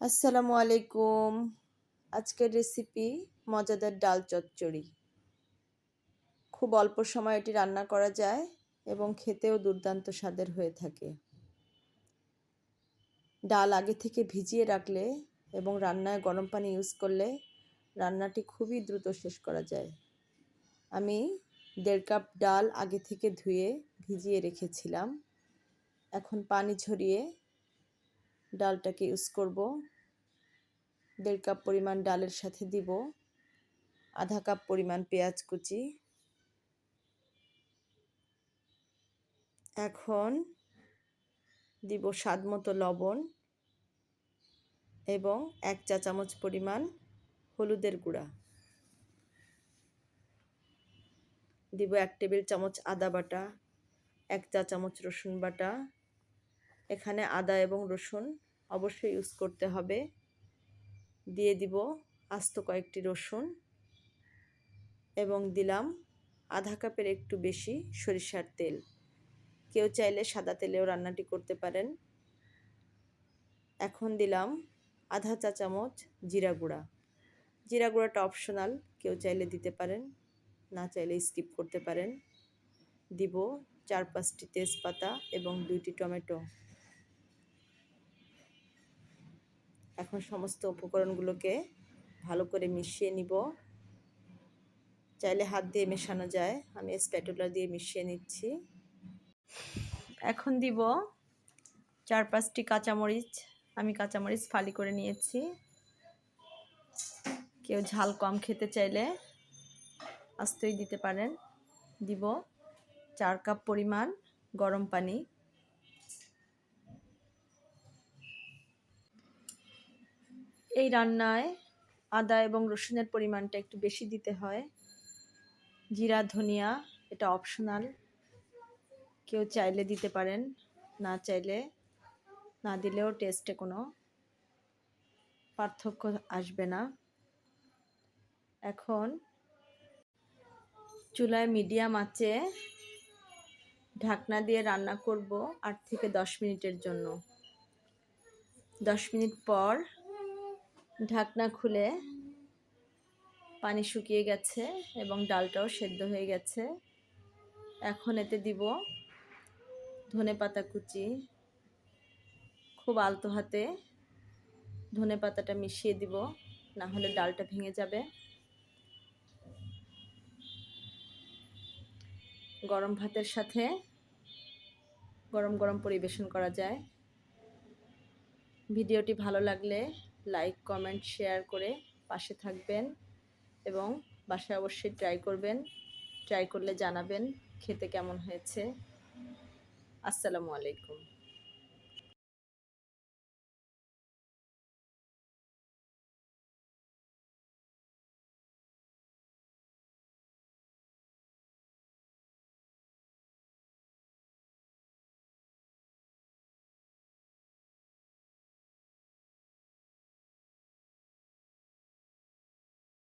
আসসালামু আলাইকুম। আজকের রেসিপি মজাদার ডাল চচ্চড়ি। খুব অল্প সময় এটি রান্না করা যায় এবং খেতেও দুর্দান্ত স্বাদের হয়ে থাকে। ডাল আগে থেকে ভিজিয়ে রাখলে এবং রান্নায় গরম পানি ইউজ করলে রান্নাটি খুবই দ্রুত শেষ করা যায়। আমি দেড় কাপ ডাল আগে থেকে ধুয়ে ভিজিয়ে রেখেছিলাম। এখন পানি ঝরিয়ে ডালটাকে ইউজ করব। দেড় কাপ পরিমাণ ডালের সাথে দিব। আধা কাপ পরিমাণ পেঁয়াজ কুচি। এখন দিব স্বাদ মতো লবণ এবং এক চা চামচ পরিমাণ হলুদের গুঁড়া। দিব এক টেবিল চামচ আদা বাটা, এক চা চামচ রসুন বাটা এখানে আদা এবং রসুন অবশ্যই ইউজ করতে হবে। দিয়ে দিব আস্ত কয়েকটি রসুন এবং দিলাম আধা কাপের একটু বেশি সরিষার তেল। কেউ চাইলে সাদা তেলেও রান্নাটি করতে পারেন। এখন দিলাম আধা চা চামচ জিরা গুঁড়া। জিরা গুঁড়াটা অপশনাল কেউ চাইলে দিতে পারেন, না চাইলে স্কিপ করতে পারেন। দিব চার পাঁচটি তেজপাতা এবং দুইটি টমেটো। এখন সমস্ত উপকরণগুলোকে ভালো করে মিশিয়ে নিব। চাইলে হাত দিয়ে মেশানো যায়। আমি স্প্যাটুলা দিয়ে মিশিয়ে নিচ্ছি। এখন দিব চার পাঁচটি কাঁচামরিচ। আমি কাঁচামরিচ ফালি করে নিয়েছি। কেউ ঝাল কম খেতে চাইলে আস্তই দিতে পারেন। দিব চার কাপ পরিমাণ গরম পানি। এই রান্নায় আদা এবং রসুনের পরিমাণটা একটু বেশি দিতে হয়। জিরা, ধনিয়া, এটা অপশনাল কেউ চাইলে দিতে পারেন, না চাইলে না দিলেও টেস্টে কোনো পার্থক্য আসবে না। এখন চুলায় মিডিয়াম আঁচে ঢাকনা দিয়ে রান্না করব আট থেকে দশ মিনিটের জন্য। দশ মিনিট পর ঢাকনা খুলে পানি শুকিয়ে গেছে এবং ডালটাও সেদ্ধ হয়ে গেছে। এখন এতে দিব ধনে পাতা কুচি। খুব আলতো হাতে ধনে পাতাটা মিশিয়ে দিব, না হলে ডালটা ভেঙে যাবে। গরম ভাতের সাথে গরম গরম পরিবেশন করা যায়। ভিডিওটি ভালো লাগলে লাইক কমেন্ট শেয়ার করে পাশে থাকবেন এবং বাসায় অবশ্যই ট্রাই করবেন। ট্রাই করলে জানাবেন খেতে কেমন হয়েছে। আসসালামু আলাইকুম।